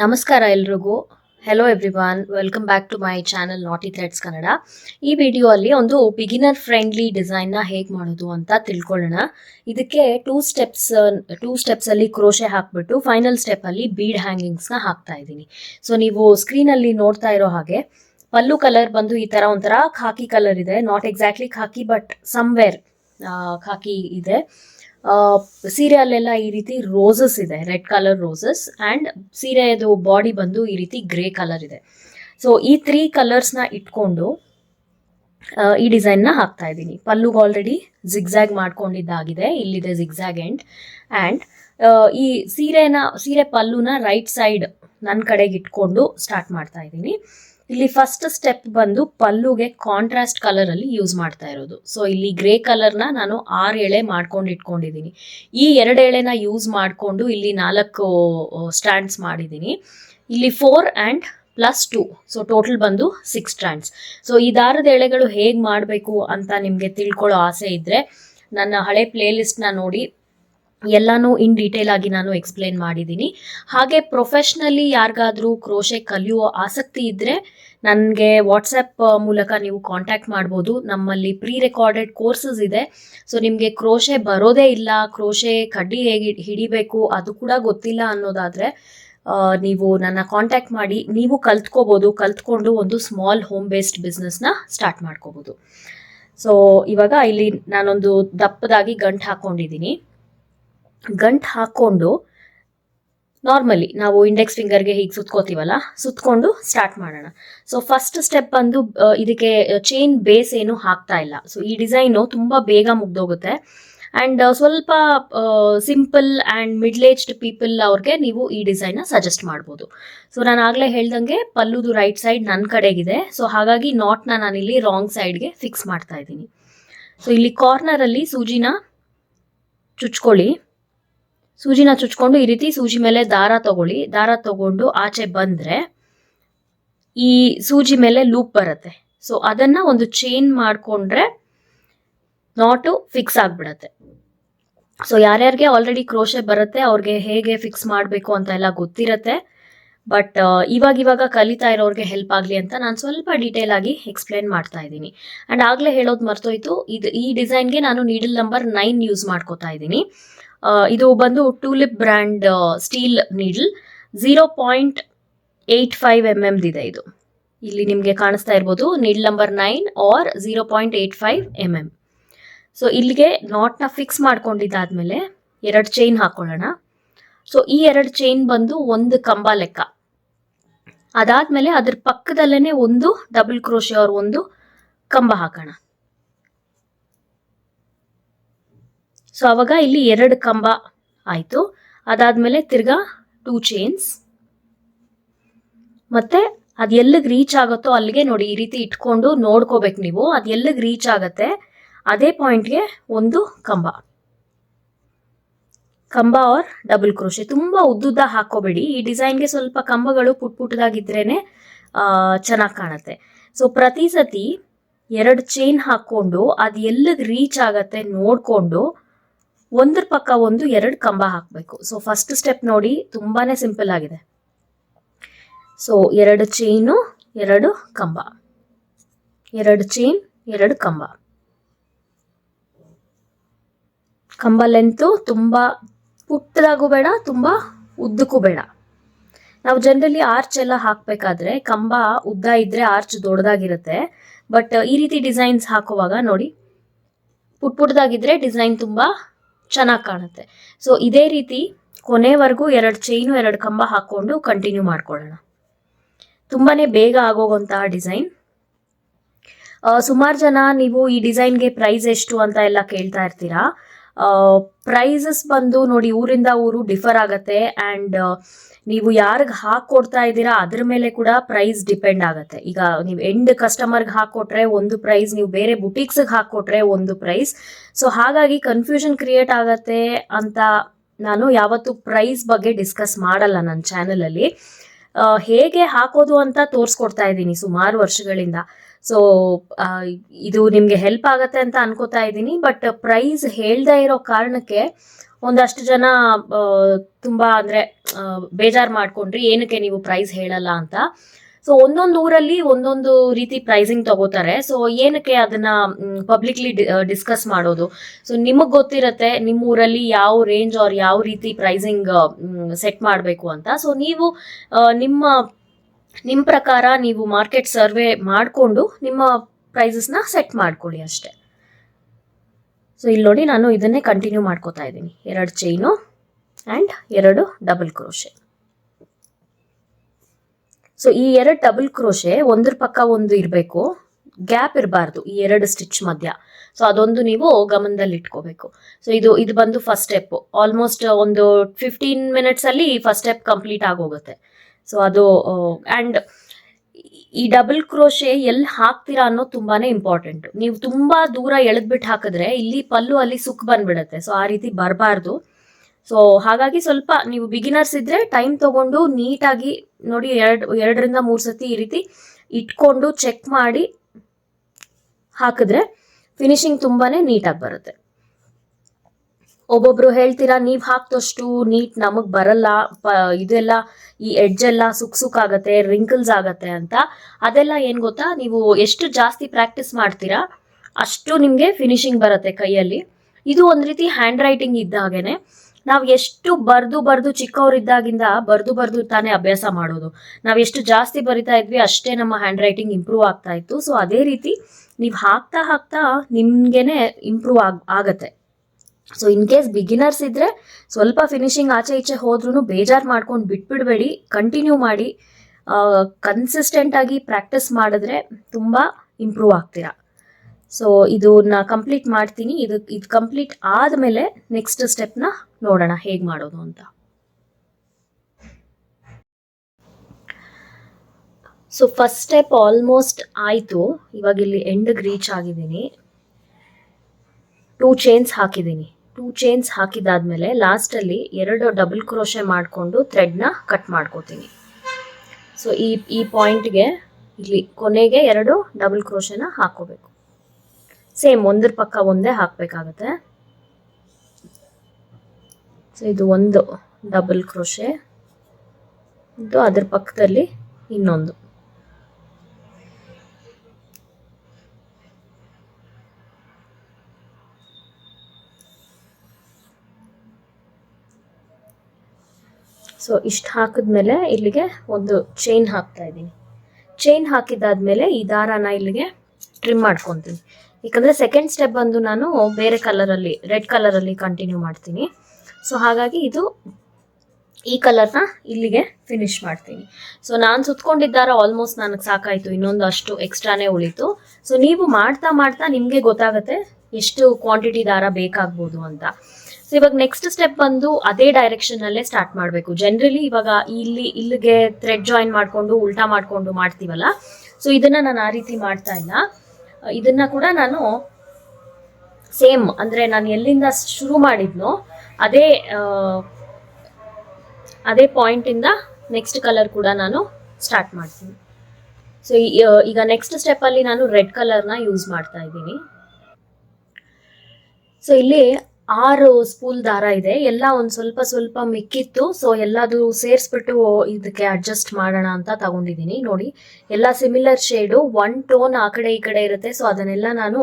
ನಮಸ್ಕಾರ ಎಲ್ರಿಗೂ. Hello everyone welcome back to my channel Naati threads Kannada ಈ video ಅಲ್ಲಿ ಒಂದು ಬಿಗಿನರ್ ಫ್ರೆಂಡ್ಲಿ ಡಿಸೈನ್ನ ಹೇಗೆ ಮಾಡೋದು ಅಂತ ತಿಳ್ಕೊಳ್ಳೋಣ. ಇದಕ್ಕೆ ಟೂ ಸ್ಟೆಪ್ಸ್ ಟೂ ಸ್ಟೆಪ್ಸಲ್ಲಿ ಕ್ರೋಶೆ ಹಾಕ್ಬಿಟ್ಟು ಫೈನಲ್ ಸ್ಟೆಪ್ಪಲ್ಲಿ ಬೀಡ್ ಹ್ಯಾಂಗಿಂಗ್ಸ್ನ ಹಾಕ್ತಾ ಇದ್ದೀನಿ. ಸೊ ನೀವು ಸ್ಕ್ರೀನಲ್ಲಿ ನೋಡ್ತಾ ಇರೋ ಹಾಗೆ, ಪಲ್ಲು ಕಲರ್ ಬಂದು ಈ ಥರ ಒಂಥರ ಖಾಕಿ ಕಲರ್ ಇದೆ. Not exactly khaki but somewhere khaki ಇದೆ. ಆ, ಸೀರೆಯಲ್ಲೆಲ್ಲ ಈ ರೀತಿ ರೋಸಸ್ ಇದೆ ರೆಡ್ ಕಲರ್ ರೋಸಸ್ ಆ್ಯಂಡ್ ಸೀರೆದು ಬಾಡಿ ಬಂದು ಈ ರೀತಿ ಗ್ರೇ ಕಲರ್ ಇದೆ. ಸೊ ಈ ತ್ರೀ ಕಲರ್ಸ್ನ ಇಟ್ಕೊಂಡು ಈ ಡಿಸೈನ್ನ ಹಾಕ್ತಾ ಇದ್ದೀನಿ. ಪಲ್ಲುಗೆ ಆಲ್ರೆಡಿ ಜಿಗ್ಝ್ಯಾಗ್ ಮಾಡ್ಕೊಂಡಿದ್ದಾಗಿದೆ ಇಲ್ಲಿದೆ ಜಿಗ್ಝ್ಯಾಗ್ ಎಂಡ್ ಆ್ಯಂಡ್ ಈ ಸೀರೆನ ಸೀರೆ ಪಲ್ಲುನ ರೈಟ್ ಸೈಡ್ ನನ್ನ ಕಡೆಗೆ ಇಟ್ಕೊಂಡು ಸ್ಟಾರ್ಟ್ ಮಾಡ್ತಾ ಇದ್ದೀನಿ. ಇಲ್ಲಿ ಫಸ್ಟ್ ಸ್ಟೆಪ್ ಬಂದು ಪಲ್ಲುಗೆ ಕಾಂಟ್ರಾಸ್ಟ್ ಕಲರ್ ಅಲ್ಲಿ ಯೂಸ್ ಮಾಡ್ತಾ ಇರೋದು. ಸೊ ಇಲ್ಲಿ ಗ್ರೇ ಕಲರ್ನ ನಾನು ಆರು ಎಳೆ ಮಾಡ್ಕೊಂಡು ಇಟ್ಕೊಂಡಿದ್ದೀನಿ. ಈ ಎರಡು ಎಳೆನ ಯೂಸ್ ಮಾಡಿಕೊಂಡು ಇಲ್ಲಿ ನಾಲ್ಕು ಸ್ಟ್ಯಾಂಡ್ಸ್ ಮಾಡಿದ್ದೀನಿ. ಇಲ್ಲಿ four and plus two so total ಬಂದು ಸಿಕ್ಸ್ ಸ್ಟ್ಯಾಂಡ್ಸ್ ಸೊ ಈ ದಾರದ ಎಳೆಗಳು ಹೇಗೆ ಮಾಡಬೇಕು ಅಂತ ನಿಮಗೆ ತಿಳ್ಕೊಳ್ಳೋ ಆಸೆ ಇದ್ದರೆ ನನ್ನ ಹಳೆ ಪ್ಲೇಲಿಸ್ಟ್ನ ನೋಡಿ ಎಲ್ಲನೂ ಇನ್ ಡೀಟೇಲ್ ಆಗಿ ನಾನು ಎಕ್ಸ್ಪ್ಲೇನ್ ಮಾಡಿದ್ದೀನಿ ಹಾಗೆ ಪ್ರೊಫೆಷ್ನಲಿ ಯಾರಿಗಾದರೂ ಕ್ರೋಶೆ ಕಲಿಯುವ ಆಸಕ್ತಿ ಇದ್ದರೆ ನನಗೆ ವಾಟ್ಸಪ್ ಮೂಲಕ ನೀವು ಕಾಂಟ್ಯಾಕ್ಟ್ ಮಾಡ್ಬೋದು. ನಮ್ಮಲ್ಲಿ ಪ್ರೀ ರೆಕಾರ್ಡೆಡ್ ಕೋರ್ಸಸ್ ಇದೆ. ಸೊ ನಿಮಗೆ ಕ್ರೋಶೆ ಬರೋದೇ ಇಲ್ಲ ಕ್ರೋಶೆ ಕಡ್ಡಿ ಹೇಗೆ ಹಿಡ್- ಹಿಡಿಬೇಕು ಅದು ಕೂಡ ಗೊತ್ತಿಲ್ಲ ಅನ್ನೋದಾದರೆ ನೀವು ನನ್ನ ಕಾಂಟ್ಯಾಕ್ಟ್ ಮಾಡಿ, ನೀವು ಕಲ್ತ್ಕೋಬೋದು, ಕಲ್ತ್ಕೊಂಡು ಒಂದು ಸ್ಮಾಲ್ ಹೋಮ್ ಬೇಸ್ಡ್ ಬಿಸ್ನೆಸ್ನ ಸ್ಟಾರ್ಟ್ ಮಾಡ್ಕೋಬೋದು. ಸೊ ಇವಾಗ ಇಲ್ಲಿ ನಾನೊಂದು ದಪ್ಪದಾಗಿ ಗಂಟು ಹಾಕ್ಕೊಂಡಿದ್ದೀನಿ ಗಂಟು ಹಾಕ್ಕೊಂಡು ನಾರ್ಮಲಿ ನಾವು ಇಂಡೆಕ್ಸ್ ಫಿಂಗರ್ಗೆ ಹೀಗೆ ಸುತ್ಕೋತೀವಲ್ಲ, ಸುತ್ಕೊಂಡು ಸ್ಟಾರ್ಟ್ ಮಾಡೋಣ. ಸೊ ಫಸ್ಟ್ ಸ್ಟೆಪ್ ಬಂದು ಇದಕ್ಕೆ ಚೈನ್ ಬೇಸ್ ಏನು ಹಾಕ್ತಾ ಇಲ್ಲ. ಸೊ ಈ ಡಿಸೈನು ತುಂಬ ಬೇಗ ಮುಗ್ದೋಗುತ್ತೆ. ಆ್ಯಂಡ್ ಸ್ವಲ್ಪ simple and middle aged people ಅವ್ರಿಗೆ ನೀವು ಈ ಡಿಸೈನ್ನ ಸಜೆಸ್ಟ್ ಮಾಡ್ಬೋದು. ಸೊ ನಾನು ಆಗಲೇ ಹೇಳ್ದಂಗೆ ಪಲ್ಲುದು ರೈಟ್ ಸೈಡ್ ನನ್ನ ಕಡೆಗಿದೆ. ಸೊ ಹಾಗಾಗಿ ನಾಟ್ನ ನಾನಿಲ್ಲಿ ರಾಂಗ್ ಸೈಡ್ಗೆ ಫಿಕ್ಸ್ ಮಾಡ್ತಾ ಇದ್ದೀನಿ. ಸೊ ಇಲ್ಲಿ ಕಾರ್ನರಲ್ಲಿ ಸೂಜಿನ ಚುಚ್ಕೊಳ್ಳಿ. ಸೂಜಿನ ಚುಚ್ಕೊಂಡು ಈ ರೀತಿ ಸೂಜಿ ಮೇಲೆ ದಾರ ತಗೊಳ್ಳಿ. ದಾರ ತಗೊಂಡು ಆಚೆ ಬಂದರೆ ಈ ಸೂಜಿ ಮೇಲೆ ಲೂಪ್ ಬರುತ್ತೆ. ಸೊ ಅದನ್ನ ಒಂದು ಚೈನ್ ಮಾಡಿಕೊಂಡ್ರೆ ನಾಟು ಫಿಕ್ಸ್ ಆಗಿಬಿಡತ್ತೆ. ಸೊ ಯಾರ್ಯಾರಿಗೆ ಆಲ್ರೆಡಿ ಕ್ರೋಶೆ ಬರುತ್ತೆ, ಅವ್ರಿಗೆ ಹೇಗೆ ಫಿಕ್ಸ್ ಮಾಡಬೇಕು ಅಂತ ಎಲ್ಲ ಗೊತ್ತಿರತ್ತೆ. ಬಟ್ ಇವಾಗ ಇವಾಗ ಕಲಿತಾ ಇರೋರಿಗೆ ಹೆಲ್ಪ್ ಆಗಲಿ ಅಂತ ನಾನು ಸ್ವಲ್ಪ ಡೀಟೇಲ್ ಆಗಿ ಎಕ್ಸ್ಪ್ಲೇನ್ ಮಾಡ್ತಾ ಇದ್ದೀನಿ. ಆ್ಯಂಡ್ ಆಗಲೇ ಹೇಳೋದು ಮರ್ತೋಯ್ತು. ಇದು ಈ ಡಿಸೈನ್ಗೆ ನಾನು ನೀಡಲ್ ನಂಬರ್ ನೈನ್ ಯೂಸ್ ಮಾಡ್ಕೋತಾ ಇದ್ದೀನಿ. ಇದು ಬಂದು tulip brand steel needle. Zero point eight five M ಎಮ್ದಿದೆ ಇದು ಇಲ್ಲಿ ನಿಮಗೆ ಕಾಣಿಸ್ತಾ ಇರ್ಬೋದು need number nine or zero point eight five M M so ಇಲ್ಲಿಗೆ ನಾಟ್ನ ಫಿಕ್ಸ್ ಮಾಡ್ಕೊಂಡಿದ್ದಾದ್ಮೇಲೆ ಎರಡು ಚೈನ್ ಹಾಕೊಳ್ಳೋಣ. ಸೊ ಈ ಎರಡು ಚೈನ್ ಬಂದು ಒಂದು ಕಂಬ ಲೆಕ್ಕ. ಅದಾದ್ಮೇಲೆ ಅದ್ರ ಪಕ್ಕದಲ್ಲೇ ಒಂದು ಡಬಲ್ ಕ್ರೋಶೆ ಅವ್ರ ಒಂದು ಕಂಬ ಹಾಕೋಣ. ಸೊ ಅವಾಗ ಇಲ್ಲಿ ಎರಡು ಕಂಬ ಆಯಿತು. ಅದಾದಮೇಲೆ ತಿರ್ಗಾ ಟೂ ಚೈನ್ಸ್ ಮತ್ತೆ ಅದು ಎಲ್ಲಿಗೆ ರೀಚ್ ಆಗುತ್ತೋ ಅಲ್ಲಿಗೆ ನೋಡಿ ಈ ರೀತಿ ಇಟ್ಕೊಂಡು ನೋಡ್ಕೋಬೇಕು ನೀವು. ಅದು ಎಲ್ಲಿಗೆ ರೀಚ್ ಆಗುತ್ತೆ? ಅದೇ ಪಾಯಿಂಟ್ಗೆ ಒಂದು ಕಂಬ. ಕಂಬ ಆರ್ ಡಬಲ್ ಕ್ರೋಶೆ ತುಂಬ ಉದ್ದುದ್ದ ಹಾಕೋಬೇಡಿ ಈ ಡಿಸೈನ್ಗೆ ಸ್ವಲ್ಪ ಕಂಬಗಳು ಪುಟ್ ಪುಟ್ಟದಾಗಿದ್ರೇನೆ ಚೆನ್ನಾಗಿ ಕಾಣುತ್ತೆ. ಸೊ ಪ್ರತಿ ಸತಿ ಎರಡು ಚೈನ್ ಹಾಕ್ಕೊಂಡು ಅದು ಎಲ್ಲಿಗೆ ರೀಚ್ ಆಗತ್ತೆ ನೋಡಿಕೊಂಡು ಒಂದ್ರ ಪಕ್ಕ ಒಂದು ಎರಡು ಕಂಬ ಹಾಕಬೇಕು. ಸೊ ಫಸ್ಟ್ ಸ್ಟೆಪ್ ನೋಡಿ ತುಂಬಾನೇ ಸಿಂಪಲ್ ಆಗಿದೆ. ಸೊ ಎರಡು ಚೈನು ಎರಡು ಕಂಬ. ಎರಡು ಚೈನ್ ಎರಡು ಕಂಬ. ಕಂಬ ಲೆಂತು ತುಂಬ ಪುಟ್ಟದಾಗೂ ಬೇಡ, ತುಂಬ ಉದ್ದಕ್ಕೂ ಬೇಡ. ನಾವು ಜನರಲಿ ಆರ್ಚ್ ಎಲ್ಲ ಹಾಕಬೇಕಾದ್ರೆ ಕಂಬ ಉದ್ದ ಇದ್ರೆ ಆರ್ಚ್ ದೊಡ್ಡದಾಗಿರುತ್ತೆ. ಬಟ್ ಈ ರೀತಿ ಡಿಸೈನ್ಸ್ ಹಾಕುವಾಗ ನೋಡಿ ಪುಟ್ ಪುಟ್ಟದಾಗಿದ್ರೆ ಡಿಸೈನ್ ತುಂಬ ಚೆನ್ನಾಗಿ ಕಾಣುತ್ತೆ. ಸೊ ಇದೇ ರೀತಿ ಕೊನೆವರೆಗೂ ಎರಡು ಚೈನು ಎರಡು ಕಂಬ ಹಾಕ್ಕೊಂಡು ಕಂಟಿನ್ಯೂ ಮಾಡ್ಕೊಳ್ಳೋಣ. ತುಂಬಾ ಬೇಗ ಆಗೋಗುವಂತಹ ಡಿಸೈನ್ ಸುಮಾರು ಜನ ನೀವು ಈ ಡಿಸೈನ್ಗೆ ಪ್ರೈಸ್ ಎಷ್ಟು ಅಂತ ಎಲ್ಲ ಕೇಳ್ತಾ ಇರ್ತೀರಾ. ಪ್ರೈಸಸ್ ಬಂದು ನೋಡಿ ಊರಿಂದ ಊರು ಡಿಫರ್ ಆಗತ್ತೆ. ಆ್ಯಂಡ್ ನೀವು ಯಾರಿಗೆ ಹಾಕೊಡ್ತಾ ಇದ್ದೀರಾ ಅದ್ರ ಮೇಲೆ ಕೂಡ ಪ್ರೈಸ್ ಡಿಪೆಂಡ್ ಆಗುತ್ತೆ. ಈಗ ನೀವು ಎಂಡ್ ಕಸ್ಟಮರ್ಗೆ ಹಾಕೊಟ್ರೆ ಒಂದು ಪ್ರೈಸ್ ನೀವು ಬೇರೆ ಬುಟೀಕ್ಸ್ಗೆ ಹಾಕೊಟ್ರೆ ಒಂದು ಪ್ರೈಸ್ ಸೊ ಹಾಗಾಗಿ ಕನ್ಫ್ಯೂಷನ್ ಕ್ರಿಯೇಟ್ ಆಗತ್ತೆ ಅಂತ ನಾನು ಯಾವತ್ತು ಪ್ರೈಸ್ ಬಗ್ಗೆ ಡಿಸ್ಕಸ್ ಮಾಡಲ್ಲ ನನ್ನ ಚಾನಲಲ್ಲಿ ಹೇಗೆ ಹಾಕೋದು ಅಂತ ತೋರಿಸ್ಕೊಡ್ತಾ ಇದ್ದೀನಿ ಸುಮಾರು ವರ್ಷಗಳಿಂದ. ಸೊ ಇದು ನಿಮಗೆ ಹೆಲ್ಪ್ ಆಗತ್ತೆ ಅಂತ ಅನ್ಕೋತಾ ಇದ್ದೀನಿ ಬಟ್ ಪ್ರೈಸ್ ಹೇಳ್ದೇ ಇರೋ ಕಾರಣಕ್ಕೆ ಒಂದಷ್ಟು ಜನ ತುಂಬಾ ಅಂದ್ರೆ ಬೇಜಾರ್ ಮಾಡ್ಕೊಂಡ್ರಿ, ಏನಕ್ಕೆ ನೀವು ಪ್ರೈಸ್ ಹೇಳಲ್ಲ ಅಂತ. ಸೊ ಒಂದೊಂದು ಊರಲ್ಲಿ ಒಂದೊಂದು ರೀತಿ ಪ್ರೈಸಿಂಗ್ ತಗೋತಾರೆ. ಸೊ ಏನಕ್ಕೆ ಅದನ್ನ ಪಬ್ಲಿಕ್ಲಿ ಡಿಸ್ಕಸ್ ಮಾಡೋದು? ಸೊ ನಿಮಗ್ ಗೊತ್ತಿರತ್ತೆ, ನಿಮ್ಮ ಊರಲ್ಲಿ ಯಾವ ರೇಂಜ್ ಅವ್ರ ಯಾವ ರೀತಿ ಪ್ರೈಸಿಂಗ್ ಸೆಟ್ ಮಾಡಬೇಕು ಅಂತ. ಸೊ ನೀವು ನಿಮ್ಮ ನಿಮ್ಮ ಪ್ರಕಾರ ನೀವು ಮಾರ್ಕೆಟ್ ಸರ್ವೆ ಮಾಡಿಕೊಂಡು ನಿಮ್ಮ ಪ್ರೈಸಸ್ನ ಸೆಟ್ ಮಾಡ್ಕೊಳ್ಳಿ ಅಷ್ಟೇ. ಸೊ ಇಲ್ಲಿ ನೋಡಿ ನಾನು ಇದನ್ನೇ ಕಂಟಿನ್ಯೂ ಮಾಡ್ಕೋತಾ ಇದ್ದೀನಿ. ಎರಡು ಚೈನು ಆ್ಯಂಡ್ ಎರಡು ಡಬಲ್ ಕ್ರೋಶೆ ಸೊ ಈ ಎರಡು ಡಬಲ್ ಕ್ರೋಶೆ ಒಂದ್ರ ಪಕ್ಕ ಒಂದು ಇರಬೇಕು. ಗ್ಯಾಪ್ ಇರಬಾರ್ದು ಈ ಎರಡು ಸ್ಟಿಚ್ ಮಧ್ಯ. ಸೊ ಅದೊಂದು ನೀವು ಗಮನದಲ್ಲಿ ಇಟ್ಕೋಬೇಕು. ಸೊ ಇದು ಇದು ಬಂದು ಫಸ್ಟ್ ಸ್ಟೆಪ್ ಆಲ್ಮೋಸ್ಟ್ ಒಂದು ಫಿಫ್ಟೀನ್ ಮಿನಿಟ್ಸಲ್ಲಿ ಫಸ್ಟ್ ಸ್ಟೆಪ್ ಕಂಪ್ಲೀಟ್ ಆಗೋಗುತ್ತೆ. ಸೊ ಅದು ಆ್ಯಂಡ್ ಈ ಡಬಲ್ ಕ್ರೋಶೆ ಎಲ್ಲಿ ಹಾಕ್ತೀರಾ ಅನ್ನೋ ತುಂಬಾನೇ ಇಂಪಾರ್ಟೆಂಟ್ ನೀವು ತುಂಬಾ ದೂರ ಎಳೆದ್ಬಿಟ್ಟು ಹಾಕಿದ್ರೆ ಇಲ್ಲಿ ಪಲ್ಲು ಅಲ್ಲಿ ಸುಕ್ ಬಂದ್ಬಿಡತ್ತೆ. ಸೊ ಆ ರೀತಿ ಬರಬಾರ್ದು. ಸೊ ಹಾಗಾಗಿ ಸ್ವಲ್ಪ ನೀವು ಬಿಗಿನರ್ಸ್ ಇದ್ರೆ ಟೈಮ್ ತಗೊಂಡು ನೀಟಾಗಿ ನೋಡಿ ಎರಡು, ಎರಡರಿಂದ ಮೂರು ಸತಿ ಈ ರೀತಿ ಇಟ್ಕೊಂಡು ಚೆಕ್ ಮಾಡಿ ಹಾಕಿದ್ರೆ ಫಿನಿಶಿಂಗ್ ತುಂಬಾನೇ ನೀಟಾಗಿ ಬರುತ್ತೆ. ಒಬ್ಬೊಬ್ರು ಹೇಳ್ತೀರಾ, ನೀವ್ ಹಾಕ್ತಷ್ಟು ನೀಟ್ ನಮಗ್ ಬರಲ್ಲ ಇದೆಲ್ಲ ಈ ಎಡ್ಜ್ ಎಲ್ಲ ಸುಕ್ ಸುಕ್ ಆಗತ್ತೆ ರಿಂಕಲ್ಸ್ ಆಗತ್ತೆ ಅಂತ. ಅದೆಲ್ಲ ಏನ್ ಗೊತ್ತಾ? ನೀವು ಎಷ್ಟು ಜಾಸ್ತಿ ಪ್ರಾಕ್ಟೀಸ್ ಮಾಡ್ತೀರಾ, ಅಷ್ಟು ನಿಮ್ಗೆ ಫಿನಿಶಿಂಗ್ ಬರುತ್ತೆ ಕೈಯಲ್ಲಿ. ಇದು ಒಂದ್ ರೀತಿ ಹ್ಯಾಂಡ್ ರೈಟಿಂಗ್ ಇದ್ದ ಹಾಗೇನೆ. ನಾವ್ ಎಷ್ಟು ಬರ್ದು ಬರ್ದು ಚಿಕ್ಕವರಿದ್ದಾಗಿಂದ ಬರ್ದು ಬರ್ದು ತಾನೇ ಅಭ್ಯಾಸ ಮಾಡೋದು. ನಾವ್ ಎಷ್ಟು ಜಾಸ್ತಿ ಬರಿತಾ ಇದ್ವಿ, ಅಷ್ಟೇ ನಮ್ಮ ಹ್ಯಾಂಡ್ ರೈಟಿಂಗ್ ಇಂಪ್ರೂವ್ ಆಗ್ತಾ ಇತ್ತು. ಸೊ ಅದೇ ರೀತಿ ನೀವು ಹಾಕ್ತಾ ಹಾಕ್ತಾ ನಿಮ್ಗೆನೆ ಇಂಪ್ರೂವ್ ಆಗ್, ಆಗತ್ತೆ. ಸೊ ಇನ್ ಕೇಸ್ ಬಿಗಿನರ್ಸ್ ಇದ್ರೆ ಸ್ವಲ್ಪ ಫಿನಿಶಿಂಗ್ ಆಚೆ ಈಚೆ ಹೋದ್ರೂ ಬೇಜಾರು ಮಾಡ್ಕೊಂಡು ಬಿಟ್ಬಿಡ್ಬೇಡಿ. ಕಂಟಿನ್ಯೂ ಮಾಡಿ ಕನ್ಸಿಸ್ಟೆಂಟ್ ಆಗಿ ಪ್ರಾಕ್ಟೀಸ್ ಮಾಡಿದ್ರೆ ತುಂಬ ಇಂಪ್ರೂವ್ ಆಗ್ತೀರಾ. ಸೊ ಇದನ್ನ ಕಂಪ್ಲೀಟ್ ಮಾಡ್ತೀನಿ. ಇದು ಇದು ಕಂಪ್ಲೀಟ್ ಆದಮೇಲೆ ನೆಕ್ಸ್ಟ್ ಸ್ಟೆಪ್ನ ನೋಡೋಣ ಹೇಗೆ ಮಾಡೋದು ಅಂತ. ಸೊ ಫಸ್ಟ್ ಸ್ಟೆಪ್ ಆಲ್ಮೋಸ್ಟ್ ಆಯಿತು. ಇವಾಗ ಇಲ್ಲಿ ಎಂಡ್ಗೆ ರೀಚ್ ಆಗಿದ್ದೀನಿ. ಟೂ ಚೈನ್ಸ್ ಹಾಕಿದ್ದೀನಿ. ಟೂ ಚೈನ್ಸ್ ಹಾಕಿದಾದ್ಮೇಲೆ ಲಾಸ್ಟಲ್ಲಿ ಎರಡು ಡಬಲ್ ಕ್ರೋಶೆ ಮಾಡಿಕೊಂಡು ಥ್ರೆಡ್ನ ಕಟ್ ಮಾಡ್ಕೋತೀನಿ. ಸೊ ಈ ಈ ಪಾಯಿಂಟ್ಗೆ ಇಲ್ಲಿ ಕೊನೆಗೆ ಎರಡು ಡಬಲ್ ಕ್ರೋಶೆನ ಹಾಕೋಬೇಕು ಸೇಮ್ ಒಂದ್ರ ಪಕ್ಕ ಒಂದೇ ಹಾಕಬೇಕಾಗತ್ತೆ. ಸೊ ಇದು ಒಂದು ಡಬಲ್ ಕ್ರೋಶೆ ಇದು ಅದ್ರ ಪಕ್ಕದಲ್ಲಿ ಇನ್ನೊಂದು. ಸೊ ಇಷ್ಟು ಹಾಕಿದ್ಮೇಲೆ ಇಲ್ಲಿಗೆ ಒಂದು ಚೈನ್ ಹಾಕ್ತಾ ಇದ್ದೀನಿ. ಚೈನ್ ಹಾಕಿದ್ದಾದ್ಮೇಲೆ ಈ ದಾರಾನ ಇಲ್ಲಿಗೆ ಟ್ರಿಮ್ ಮಾಡ್ಕೊತೀನಿ. ಯಾಕಂದರೆ ಸೆಕೆಂಡ್ ಸ್ಟೆಪ್ ಬಂದು ನಾನು ಬೇರೆ ಕಲರಲ್ಲಿ ರೆಡ್ ಕಲರಲ್ಲಿ ಕಂಟಿನ್ಯೂ ಮಾಡ್ತೀನಿ. ಸೊ ಹಾಗಾಗಿ ಇದು ಈ ಕಲರ್ನ ಇಲ್ಲಿಗೆ ಫಿನಿಶ್ ಮಾಡ್ತೀನಿ. ಸೊ ನಾನು ಸುತ್ಕೊಂಡಿದ್ದಾರ ಆಲ್ಮೋಸ್ಟ್ ನನಗೆ ಸಾಕಾಯಿತು. ಇನ್ನೊಂದು ಅಷ್ಟು ಎಕ್ಸ್ಟ್ರಾನೇ ಉಳಿತು. ಸೊ ನೀವು ಮಾಡ್ತಾ ಮಾಡ್ತಾ ನಿಮಗೆ ಗೊತ್ತಾಗುತ್ತೆ ಎಷ್ಟು ಕ್ವಾಂಟಿಟಿ ದಾರ ಬೇಕಾಗ್ಬೋದು ಅಂತ. ಸೊ ಇವಾಗ ನೆಕ್ಸ್ಟ್ ಸ್ಟೆಪ್ ಬಂದು ಅದೇ ಡೈರೆಕ್ಷನ್ ಅಲ್ಲೇ ಸ್ಟಾರ್ಟ್ ಮಾಡಬೇಕು. ಜನರಲಿ ಇವಾಗ ಇಲ್ಲಿ, ಇಲ್ಲಿಗೆ ಥ್ರೆಡ್ ಜಾಯಿನ್ ಮಾಡಿಕೊಂಡು, ಉಲ್ಟಾ ಮಾಡಿಕೊಂಡು ಮಾಡ್ತೀವಲ್ಲ? ಸೊ ಇದನ್ನ ನಾನು ಆ ರೀತಿ ಮಾಡ್ತಾ ಇಲ್ಲ. ಇದನ್ನ ಕೂಡ ನಾನು ಸೇಮ್ ಅಂದ್ರೆ ನಾನು ಎಲ್ಲಿಂದ ಶುರು ಮಾಡಿದ್ನೋ ಅದೇ ಅದೇ ಪಾಯಿಂಟ್ ಇಂದ ನೆಕ್ಸ್ಟ್ ಕಲರ್ ಕೂಡ ನಾನು ಸ್ಟಾರ್ಟ್ ಮಾಡ್ತೀನಿ. ಸೊ ಈಗ ನೆಕ್ಸ್ಟ್ ಸ್ಟೆಪ್ ಅಲ್ಲಿ ನಾನು ರೆಡ್ ಕಲರ್ನ ಯೂಸ್ ಮಾಡ್ತಾ ಇದ್ದೀನಿ. ಸೊ ಇಲ್ಲಿ ಆರು ಸ್ಪೂಲ್ ದಾರ ಇದೆ. ಎಲ್ಲ ಒಂದ್ ಸ್ವಲ್ಪ ಸ್ವಲ್ಪ ಮಿಕ್ಕಿತ್ತು. ಸೊ ಎಲ್ಲದು ಸೇರಿಸ್ಬಿಟ್ಟು ಇದಕ್ಕೆ ಅಡ್ಜಸ್ಟ್ ಮಾಡೋಣ ಅಂತ ತಗೊಂಡಿದ್ದೀನಿ. ನೋಡಿ, ಎಲ್ಲ ಸಿಮಿಲರ್ ಶೇಡು ಒನ್ ಟೋನ್ ಆ ಕಡೆ ಈ ಕಡೆ ಇರುತ್ತೆ. ಸೊ ಅದನ್ನೆಲ್ಲ ನಾನು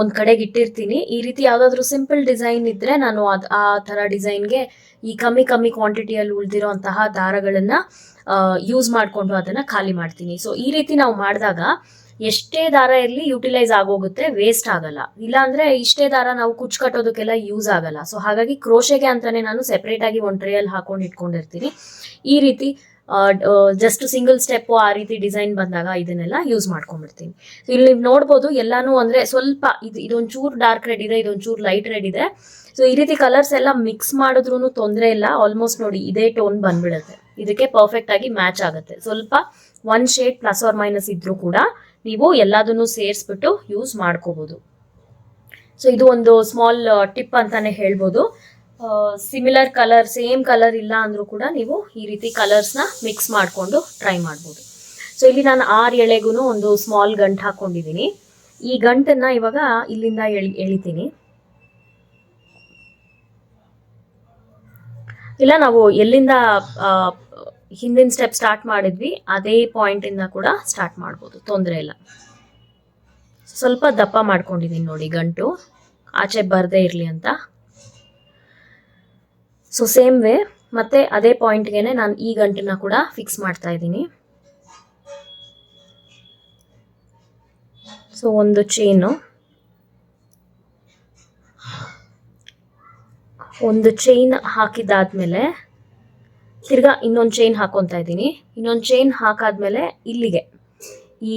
ಒಂದ್ ಕಡೆಗೆ ಇಟ್ಟಿರ್ತೀನಿ. ಈ ರೀತಿ ಯಾವ್ದಾದ್ರು ಸಿಂಪಲ್ ಡಿಸೈನ್ ಇದ್ರೆ ನಾನು ಅದ್, ಆ ತರ ಡಿಸೈನ್ಗೆ ಈ ಕಮ್ಮಿ ಕಮ್ಮಿ ಕ್ವಾಂಟಿಟಿಯಲ್ಲಿ ಉಳಿದಿರೋಂತಹ ದಾರಗಳನ್ನ ಯೂಸ್ ಮಾಡಿಕೊಂಡು ಅದನ್ನ ಖಾಲಿ ಮಾಡ್ತೀನಿ. ಸೊ ಈ ರೀತಿ ನಾವು ಮಾಡಿದಾಗ ಎಷ್ಟೇ ದಾರ ಇರಲಿ ಯುಟಿಲೈಸ್ ಆಗೋಗುತ್ತೆ ವೇಸ್ಟ್ ಆಗಲ್ಲ. ಇಲ್ಲಾಂದ್ರೆ ಇಷ್ಟೇ ದಾರ ನಾವು ಕುಚ್ ಕಟ್ಟೋದಕ್ಕೆಲ್ಲ ಯೂಸ್ ಆಗಲ್ಲ. ಸೊ ಹಾಗಾಗಿ ಕ್ರೋಶೆಗೆ ಅಂತಾನೆ ನಾನು ಸೆಪರೇಟ್ ಆಗಿ ಒಂದು ಟ್ರೇಯಲ್ಲಿ ಹಾಕೊಂಡು ಇಟ್ಕೊಂಡಿರ್ತೀನಿ. ಈ ರೀತಿ ಜಸ್ಟ್ ಸಿಂಗಲ್ ಸ್ಟೆಪ್ ಆ ರೀತಿ ಡಿಸೈನ್ ಬಂದಾಗ ಇದನ್ನೆಲ್ಲ ಯೂಸ್ ಮಾಡ್ಕೊಂಡ್ಬಿಡ್ತೀನಿ. ಇಲ್ಲಿ ನೋಡ್ಬೋದು ಎಲ್ಲಾನು ಅಂದ್ರೆ ಸ್ವಲ್ಪ ಇದು, ಇದೊಂಚೂರು ಡಾರ್ಕ್ ರೆಡ್ ಇದೆ, ಇದೊಂಚೂರು ಲೈಟ್ ರೆಡ್ ಇದೆ. ಸೊ ಈ ರೀತಿ ಕಲರ್ಸ್ ಎಲ್ಲ ಮಿಕ್ಸ್ ಮಾಡಿದ್ರು ತೊಂದರೆ ಇಲ್ಲ. ಆಲ್ಮೋಸ್ಟ್ ನೋಡಿ ಇದೇ ಟೋನ್ ಬಂದ್ಬಿಡುತ್ತೆ. ಇದಕ್ಕೆ ಪರ್ಫೆಕ್ಟ್ ಆಗಿ ಮ್ಯಾಚ್ ಆಗುತ್ತೆ. ಸ್ವಲ್ಪ one shade plus or minus ಇದ್ರೂ ಕೂಡ ನೀವು ಎಲ್ಲದನ್ನು ಸೇರಿಸ್ಬಿಟ್ಟು ಯೂಸ್ ಮಾಡ್ಕೋಬಹುದು ಸೊ ಇದು ಒಂದು ಸ್ಮಾಲ್ ಟಿಪ್ ಅಂತಾನೆ ಹೇಳ್ಬೋದು. ಸಿಮಿಲರ್ ಕಲರ್ ಸೇಮ್ ಕಲರ್ ಇಲ್ಲ ಅಂದ್ರೂ ಕೂಡ ನೀವು ಈ ರೀತಿ ಕಲರ್ಸ್ನ ಮಿಕ್ಸ್ ಮಾಡಿಕೊಂಡು ಟ್ರೈ ಮಾಡ್ಬೋದು. ಸೊ ಇಲ್ಲಿ ನಾನು ಆರು ಎಳೆಗೂ ಒಂದು ಸ್ಮಾಲ್ ಗಂಟು ಹಾಕೊಂಡಿದ್ದೀನಿ. ಈ ಗಂಟನ್ನ ಇವಾಗ ಇಲ್ಲಿಂದ ಎಳಿ, ಎಳಿತೀನಿ. ಇಲ್ಲ, ನಾವು ಎಲ್ಲಿಂದ ಹಿಂದಿನ ಸ್ಟೆಪ್ ಸ್ಟಾರ್ಟ್ ಮಾಡಿದ್ವಿ, ಅದೇ ಪಾಯಿಂಟಿಂದ ಕೂಡ ಸ್ಟಾರ್ಟ್ ಮಾಡ್ಬೋದು, ತೊಂದರೆ ಇಲ್ಲ. ಸ್ವಲ್ಪ ದಪ್ಪ ಮಾಡ್ಕೊಂಡಿದ್ದೀನಿ ನೋಡಿ ಗಂಟು, ಆಚೆ ಬರದೇ ಇರಲಿ ಅಂತ. ಸೊ ಸೇಮ್ ವೇ ಮತ್ತೆ ಅದೇ ಪಾಯಿಂಟ್ಗೆನೆ ನಾನು ಈ ಗಂಟನ್ನ ಕೂಡ ಫಿಕ್ಸ್ ಮಾಡ್ತಾ ಇದ್ದೀನಿ. ಸೊ ಒಂದು ಚೈನು ಒಂದು ಚೈನ್ ಹಾಕಿದ್ದಾದ್ಮೇಲೆ ತಿರ್ಗಾ ಇನ್ನೊಂದು ಚೈನ್ ಹಾಕೊತಾ ಇದ್ದೀನಿ. ಇನ್ನೊಂದು ಚೈನ್ ಹಾಕಾದ್ಮೇಲೆ ಇಲ್ಲಿಗೆ. ಈ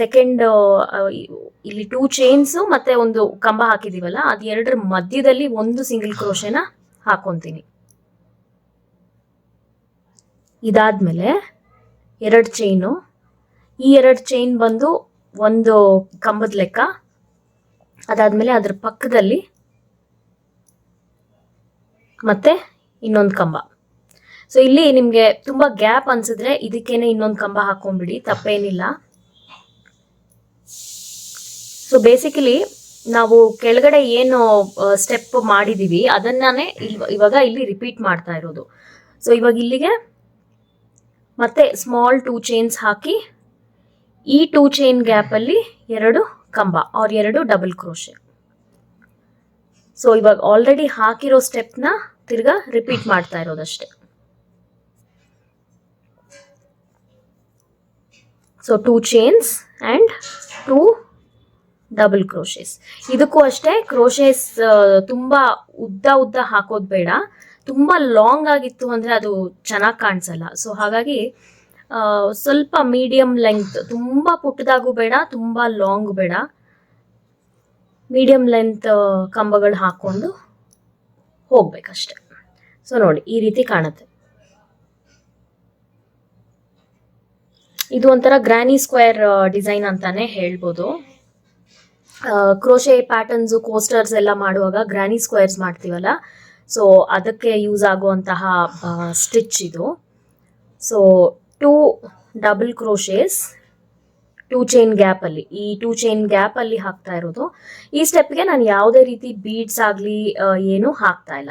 ಸೆಕೆಂಡ್ ಇಲ್ಲಿ ಟೂ ಚೈನ್ಸು ಮತ್ತೆ ಒಂದು ಕಂಬ ಹಾಕಿದೀವಲ್ಲ, ಅದು ಎರಡರ ಮಧ್ಯದಲ್ಲಿ ಒಂದು ಸಿಂಗಲ್ ಕ್ರೋಶೆನ ಹಾಕೊಂತೀನಿ. ಇದಾದ್ಮೇಲೆ ಎರಡು ಚೈನು ಈ ಎರಡು ಚೈನ್ ಬಂದು ಒಂದು ಕಂಬದ ಲೆಕ್ಕ. ಅದಾದ್ಮೇಲೆ ಅದ್ರ ಪಕ್ಕದಲ್ಲಿ ಮತ್ತೆ ಇನ್ನೊಂದು ಕಂಬ. ಸೊ ಇಲ್ಲಿ ನಿಮಗೆ ತುಂಬಾ ಗ್ಯಾಪ್ ಅನ್ಸಿದ್ರೆ ಇದಕ್ಕೇನೆ ಇನ್ನೊಂದು ಕಂಬ ಹಾಕೊಂಡ್ಬಿಡಿ, ತಪ್ಪೇನಿಲ್ಲ. ಸೊ ಬೇಸಿಕಲಿ ನಾವು ಕೆಳಗಡೆ ಏನು ಸ್ಟೆಪ್ ಮಾಡಿದೀವಿ, ಅದನ್ನೇ ಇವಾಗ ಇಲ್ಲಿ ರಿಪೀಟ್ ಮಾಡ್ತಾ ಇರೋದು. ಸೊ ಇವಾಗ ಇಲ್ಲಿಗೆ ಮತ್ತೆ ಸ್ಮಾಲ್ ಟೂ ಚೈನ್ಸ್ ಹಾಕಿ, ಈ ಟೂ ಚೈನ್ ಗ್ಯಾಪಲ್ಲಿ ಎರಡು ಕಂಬ ಅವ್ರ ಎರಡು ಡಬಲ್ ಕ್ರೋಶೆ ಸೊ ಇವಾಗ ಆಲ್ರೆಡಿ ಹಾಕಿರೋ ಸ್ಟೆಪ್ನ ತಿರ್ಗಾ ರಿಪೀಟ್ ಮಾಡ್ತಾ ಇರೋದಷ್ಟೇ. So two chains and two double crochets ಇದಕ್ಕೂ ಅಷ್ಟೇ ಕ್ರೋಶೇಸ್ ತುಂಬ ಉದ್ದ ಉದ್ದ ಹಾಕೋದು ಬೇಡ. ತುಂಬ ಲಾಂಗ್ ಆಗಿತ್ತು ಅಂದರೆ ಅದು ಚೆನ್ನಾಗಿ ಕಾಣಿಸಲ್ಲ. ಸೊ ಹಾಗಾಗಿ ಸ್ವಲ್ಪ ಮೀಡಿಯಂ ಲೆಂತ್ ತುಂಬ ಪುಟ್ಟದಾಗೂ ಬೇಡ, ತುಂಬ ಲಾಂಗ್ ಬೇಡ. ಮೀಡಿಯಂ ಲೆಂತ್ ಕಂಬಗಳು ಹಾಕ್ಕೊಂಡು ಹೋಗ್ಬೇಕಷ್ಟೆ. ಸೊ ನೋಡಿ, ಈ ರೀತಿ ಕಾಣುತ್ತೆ. ಇದು ಒಂಥರ ಗ್ರಾನಿ ಸ್ಕ್ವೇರ್ ಡಿಸೈನ್ ಅಂತಾನೆ ಹೇಳ್ಬೋದು. ಕ್ರೋಶೆ ಪ್ಯಾಟರ್ನ್ಸು, ಕೋಸ್ಟರ್ಸ್ ಎಲ್ಲ ಮಾಡುವಾಗ ಗ್ರಾನಿ ಸ್ಕ್ವೇರ್ಸ್ ಮಾಡ್ತೀವಲ್ಲ? ಸೊ, ಅದಕ್ಕೆ ಯೂಸ್ ಆಗುವಂತಹ ಸ್ಟಿಚ್ ಇದು. So, two double crochets, two chain ಗ್ಯಾಪಲ್ಲಿ. ಈ ಟೂ ಚೈನ್ ಗ್ಯಾಪಲ್ಲಿ ಹಾಕ್ತಾ ಇರೋದು. ಈ ಸ್ಟೆಪ್ಗೆ ನಾನು ಯಾವುದೇ ರೀತಿ ಬೀಡ್ಸ್ ಆಗಲಿ ಏನು ಹಾಕ್ತಾ ಇಲ್ಲ.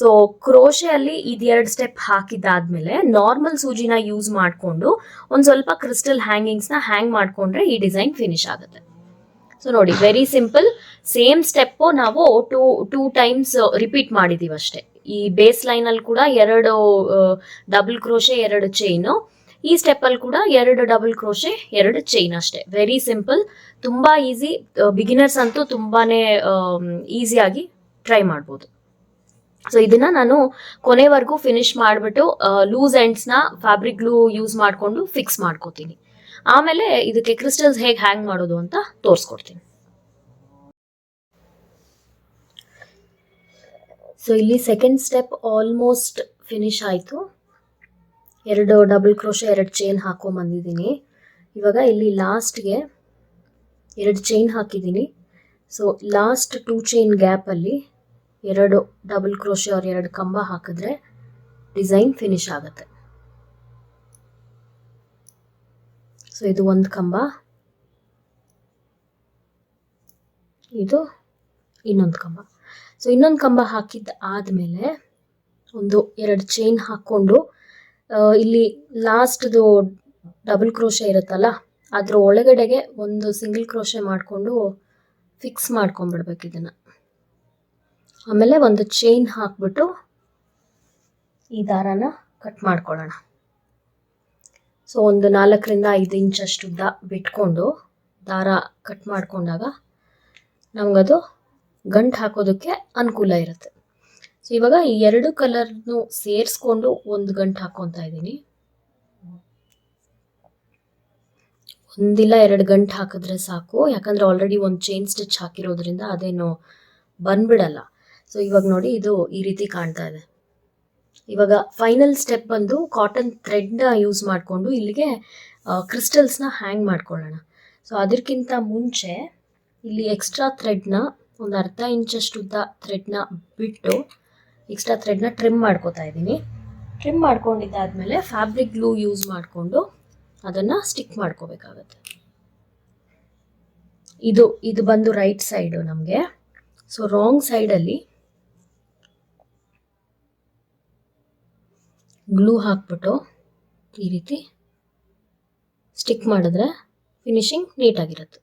ಸೊ ಕ್ರೋಶೆಯಲ್ಲಿ ಇದೆರಡು ಸ್ಟೆಪ್ ಹಾಕಿದಾದ್ಮೇಲೆ ನಾರ್ಮಲ್ ಸೂಜಿನ ಯೂಸ್ ಮಾಡಿಕೊಂಡು ಒಂದು ಸ್ವಲ್ಪ ಕ್ರಿಸ್ಟಲ್ ಹ್ಯಾಂಗಿಂಗ್ಸ್ನ ಹ್ಯಾಂಗ್ ಮಾಡ್ಕೊಂಡ್ರೆ ಈ ಡಿಸೈನ್ ಫಿನಿಶ್ ಆಗುತ್ತೆ. ಸೊ ನೋಡಿ ವೆರಿ ಸಿಂಪಲ್ ಸೇಮ್ ಸ್ಟೆಪ್ಪು ನಾವು ಟೂ ಟೂ ಟೈಮ್ಸ್ ರಿಪೀಟ್ ಮಾಡಿದೀವಿ ಅಷ್ಟೇ. ಈ ಬೇಸ್ ಲೈನಲ್ಲಿ ಕೂಡ ಎರಡು ಡಬಲ್ ಕ್ರೋಶೆ ಎರಡು ಚೈನು ಈ ಸ್ಟೆಪ್ಪಲ್ಲಿ ಕೂಡ ಎರಡು ಡಬಲ್ ಕ್ರೋಶೆ ಎರಡು ಚೈನ್ ಅಷ್ಟೇ. ವೆರಿ ಸಿಂಪಲ್ ತುಂಬಾ ಈಸಿ ಬಿಗಿನರ್ಸ್ ಅಂತೂ ತುಂಬಾನೇ ಈಸಿಯಾಗಿ ಟ್ರೈ ಮಾಡ್ಬೋದು. ಸೊ ಇದನ್ನ ನಾನು ಕೊನೆವರೆಗೂ ಫಿನಿಶ್ ಮಾಡಿಬಿಟ್ಟು ಲೂಸ್ ಎಂಡ್ಸ್ನ ಫ್ಯಾಬ್ರಿಕ್ ಗ್ಲೂ ಯೂಸ್ ಮಾಡಿಕೊಂಡು ಫಿಕ್ಸ್ ಮಾಡ್ಕೋತೀನಿ. ಆಮೇಲೆ ಇದಕ್ಕೆ ಕ್ರಿಸ್ಟಲ್ಸ್ ಹೇಗೆ ಹ್ಯಾಂಗ್ ಮಾಡೋದು ಅಂತ ತೋರಿಸ್ಕೊಡ್ತೀನಿ. ಸೊ ಇಲ್ಲಿ ಸೆಕೆಂಡ್ ಸ್ಟೆಪ್ ಆಲ್ಮೋಸ್ಟ್ ಫಿನಿಶ್ ಆಯಿತು. ಎರಡು ಡಬಲ್ ಕ್ರೋಶ ಎರಡು ಚೈನ್ ಹಾಕೊಂಬಂದಿದ್ದೀನಿ ಇವಾಗ ಇಲ್ಲಿ ಲಾಸ್ಟ್ಗೆ ಎರಡು ಚೈನ್ ಹಾಕಿದ್ದೀನಿ. ಸೊ ಲಾಸ್ಟ್ ಟೂ ಚೈನ್ ಗ್ಯಾಪಲ್ಲಿ ಎರಡು ಡಬಲ್ ಕ್ರೋಶ ಅವ್ರ ಎರಡು ಕಂಬ ಹಾಕಿದ್ರೆ ಡಿಸೈನ್ ಫಿನಿಶ್ ಆಗುತ್ತೆ. ಸೊ ಇದು ಒಂದು ಕಂಬ. ಇದು ಇನ್ನೊಂದು ಕಂಬ. ಸೊ ಇನ್ನೊಂದು ಕಂಬ ಹಾಕಿದ್ದ ಆದಮೇಲೆ ಒಂದು ಎರಡು ಚೈನ್ ಹಾಕ್ಕೊಂಡು ಇಲ್ಲಿ ಲಾಸ್ಟ್ದು ಡಬಲ್ ಕ್ರೋಶೆ ಇರುತ್ತಲ್ಲ, ಅದ್ರ ಒಳಗಡೆಗೆ ಒಂದು ಸಿಂಗಲ್ ಕ್ರೋಶೆ ಮಾಡಿಕೊಂಡು ಫಿಕ್ಸ್ ಮಾಡ್ಕೊಂಡ್ಬಿಡ್ಬೇಕು ಇದನ್ನು. ಆಮೇಲೆ ಒಂದು ಚೈನ್ ಹಾಕ್ಬಿಟ್ಟು ಈ ದಾರಾನ ಕಟ್ ಮಾಡ್ಕೊಳ್ಳೋಣ. ಸೊ ಒಂದು ನಾಲ್ಕರಿಂದ ಐದು ಇಂಚಷ್ಟು ದ ಬಿಟ್ಕೊಂಡು ದಾರ ಕಟ್ ಮಾಡ್ಕೊಂಡಾಗ ನಮಗದು ಗಂಟು ಹಾಕೋದಕ್ಕೆ ಅನುಕೂಲ ಇರುತ್ತೆ. ಸೊ ಇವಾಗ ಈ ಎರಡು ಕಲರ್ನು ಸೇರಿಸ್ಕೊಂಡು ಒಂದು ಗಂಟು ಹಾಕೊತಾ ಇದ್ದೀನಿ. ಒಂದಿಲ್ಲ ಎರಡು ಗಂಟು ಹಾಕಿದ್ರೆ ಸಾಕು. ಯಾಕಂದ್ರೆ ಆಲ್ರೆಡಿ ಒಂದು ಚೈನ್ ಸ್ಟಿಚ್ ಹಾಕಿರೋದ್ರಿಂದ ಅದೇನು ಬಂದ್ಬಿಡಲ್ಲ. ಸೊ ಇವಾಗ ನೋಡಿ ಇದು ಈ ರೀತಿ ಕಾಣ್ತಾ ಇದೆ. ಇವಾಗ ಫೈನಲ್ ಸ್ಟೆಪ್ ಬಂದು ಕಾಟನ್ ಥ್ರೆಡ್ನ ಯೂಸ್ ಮಾಡಿಕೊಂಡು ಇಲ್ಲಿಗೆ ಕ್ರಿಸ್ಟಲ್ಸ್ನ ಹ್ಯಾಂಗ್ ಮಾಡ್ಕೊಳ್ಳೋಣ. ಸೊ ಅದಕ್ಕಿಂತ ಮುಂಚೆ ಇಲ್ಲಿ ಎಕ್ಸ್ಟ್ರಾ ಥ್ರೆಡ್ನ ಒಂದು ಅರ್ಧ ಉದ್ದ ಥ್ರೆಡ್ನ ಬಿಟ್ಟು ಎಕ್ಸ್ಟ್ರಾ ಥ್ರೆಡ್ನ ಟ್ರಿಮ್ ಮಾಡ್ಕೋತಾ ಇದ್ದೀನಿ. ಟ್ರಿಮ್ ಮಾಡ್ಕೊಂಡಿದ್ದಾದಮೇಲೆ ಫ್ಯಾಬ್ರಿಕ್ ಗ್ಲೂ ಯೂಸ್ ಮಾಡಿಕೊಂಡು ಅದನ್ನು ಸ್ಟಿಕ್ ಮಾಡ್ಕೋಬೇಕಾಗತ್ತೆ. ಇದು ಇದು ಬಂದು ರೈಟ್ ಸೈಡು ನಮಗೆ. ಸೊ ರಾಂಗ್ ಸೈಡಲ್ಲಿ ಗ್ಲೂ ಹಾಕ್ಬಿಟ್ಟು ಈ ರೀತಿ ಸ್ಟಿಕ್ ಮಾಡಿದ್ರೆ ಫಿನಿಶಿಂಗ್ ನೀಟಾಗಿರುತ್ತೆ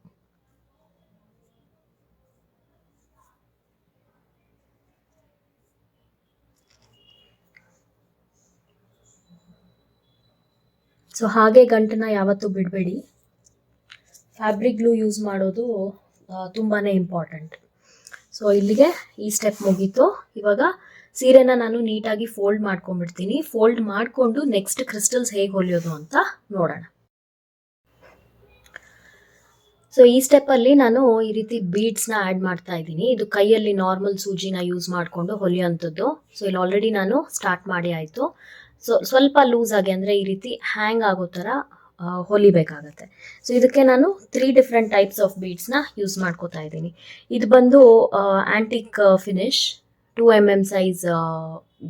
ಸೊ ಹಾಗೆ ಗಂಟನ್ನ ಯಾವತ್ತೂ ಬಿಡಬೇಡಿ. ಫ್ಯಾಬ್ರಿಕ್ ಗ್ಲೂ ಯೂಸ್ ಮಾಡೋದು ತುಂಬಾ ಇಂಪಾರ್ಟೆಂಟ್ ಸೊ ಇಲ್ಲಿಗೆ ಈ ಸ್ಟೆಪ್ ಮುಗೀತು. ಇವಾಗ ಸೀರೆನ ನಾನು ನೀಟಾಗಿ ಫೋಲ್ಡ್ ಮಾಡ್ಕೊಂಡ್ಬಿಡ್ತೀನಿ. ಫೋಲ್ಡ್ ಮಾಡಿಕೊಂಡು ನೆಕ್ಸ್ಟ್ ಕ್ರಿಸ್ಟಲ್ಸ್ ಹೇಗೆ ಹೊಲಿಯೋದು ಅಂತ ನೋಡೋಣ. ಸೊ ಈ ಸ್ಟೆಪ್ಪಲ್ಲಿ ನಾನು ಈ ರೀತಿ ಬೀಡ್ಸ್ನ ಆ್ಯಡ್ ಮಾಡ್ತಾ ಇದ್ದೀನಿ. ಇದು ಕೈಯಲ್ಲಿ ನಾರ್ಮಲ್ ಸೂಜಿನ ಯೂಸ್ ಮಾಡಿಕೊಂಡು ಹೊಲಿಯೋಂಥದ್ದು ಸೊ ಇಲ್ಲಿ ಆಲ್ರೆಡಿ ನಾನು ಸ್ಟಾರ್ಟ್ ಮಾಡಿ ಆಯಿತು. ಸೊ ಸ್ವಲ್ಪ ಲೂಸ್ ಆಗಿ ಅಂದರೆ ಈ ರೀತಿ ಹ್ಯಾಂಗ್ ಆಗೋ ಥರ ಹೊಲಿಬೇಕಾಗತ್ತೆ. ಸೊ ಇದಕ್ಕೆ ನಾನು ತ್ರೀ ಡಿಫ್ರೆಂಟ್ ಟೈಪ್ಸ್ ಆಫ್ ಬೀಡ್ಸ್ನ ಯೂಸ್ ಮಾಡ್ಕೋತಾ ಇದ್ದೀನಿ. ಇದು ಬಂದು antique finish two M M size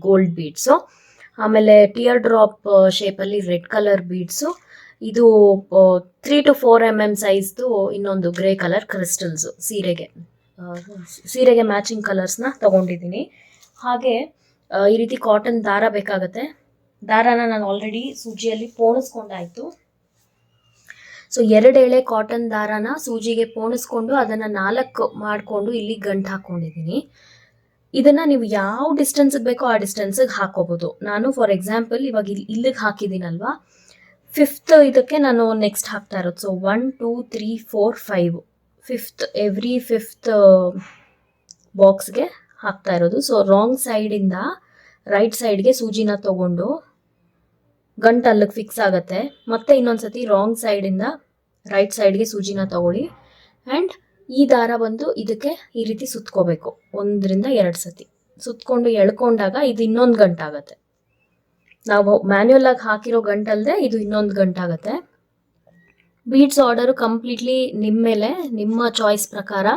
gold beads ಆಮೇಲೆ ಟಿಯರ್ ಡ್ರಾಪ್ ಶೇಪಲ್ಲಿ ರೆಡ್ ಕಲರ್ ಬೀಡ್ಸು ಇದು three two four M M ಸೈಜ್ದು ಇನ್ನೊಂದು ಗ್ರೇ ಕಲರ್ ಕ್ರಿಸ್ಟಲ್ಸು ಸೀರೆಗೆ. ಸೀರೆಗೆ ಮ್ಯಾಚಿಂಗ್ ಕಲರ್ಸ್ನ ತೊಗೊಂಡಿದ್ದೀನಿ. ಹಾಗೆ ಈ ರೀತಿ ಕಾಟನ್ ದಾರ ಬೇಕಾಗತ್ತೆ. ದಾರಾನ ನಾನು ಆಲ್ರೆಡಿ ಸೂಜಿಯಲ್ಲಿ ಪೋಣಿಸ್ಕೊಂಡಾಯ್ತು. ಸೊ ಎರಡು ಎಳೆ ಕಾಟನ್ ದಾರಾನ ಸೂಜಿಗೆ ಪೋಣಿಸ್ಕೊಂಡು ಅದನ್ನು ನಾಲ್ಕು ಮಾಡಿಕೊಂಡು ಇಲ್ಲಿ ಗಂಟು ಹಾಕ್ಕೊಂಡಿದ್ದೀನಿ. ಇದನ್ನು ನೀವು ಯಾವ ಡಿಸ್ಟೆನ್ಸ್ ಬೇಕೋ ಆ ಡಿಸ್ಟೆನ್ಸಿಗೆ ಹಾಕೋಬಹುದು ನಾನು ಫಾರ್ ಎಕ್ಸಾಂಪಲ್ ಇವಾಗ ಇಲ್ಲಿ ಇಲ್ಲಿಗೆ ಹಾಕಿದ್ದೀನಲ್ವಾ? ಫಿಫ್ತ್ ಇದಕ್ಕೆ ನಾನು ನೆಕ್ಸ್ಟ್ ಹಾಕ್ತಾ ಇರೋದು. So one two three four five fifth every fifth ಬಾಕ್ಸ್ಗೆ ಹಾಕ್ತಾ ಇರೋದು. ಸೊ ರಾಂಗ್ ಸೈಡಿಂದ ರೈಟ್ ಸೈಡ್ಗೆ ಸೂಜಿನ ತಗೊಂಡು ಗಂಟು ಅಲ್ಲಿಗೆ ಫಿಕ್ಸ್ ಆಗುತ್ತೆ. ಮತ್ತೆ ಇನ್ನೊಂದ್ಸತಿ ರಾಂಗ್ ಸೈಡಿಂದ ರೈಟ್ ಸೈಡ್ಗೆ ಸೂಜಿನ ತಗೊಳ್ಳಿ. ಆ್ಯಂಡ್ ಈ ದಾರ ಬಂದು ಇದಕ್ಕೆ ಈ ರೀತಿ ಸುತ್ಕೋಬೇಕು. ಒಂದರಿಂದ ಎರಡು ಸತಿ. ಸುತ್ಕೊಂಡು ಎಳ್ಕೊಂಡಾಗ ಇದು ಇನ್ನೊಂದು ಗಂಟಾಗತ್ತೆ ನಾವು ಮ್ಯಾನ್ಯುಯಲ್ ಆಗಿ ಹಾಕಿರೋ ಗಂಟಲ್ದೆ ಇದು ಇನ್ನೊಂದು ಗಂಟಾಗತ್ತೆ ಬೀಡ್ಸ್ ಆರ್ಡರು ಕಂಪ್ಲೀಟ್ಲಿ ನಿಮ್ಮ ಮೇಲೆ, ನಿಮ್ಮ ಚಾಯ್ಸ್ ಪ್ರಕಾರ.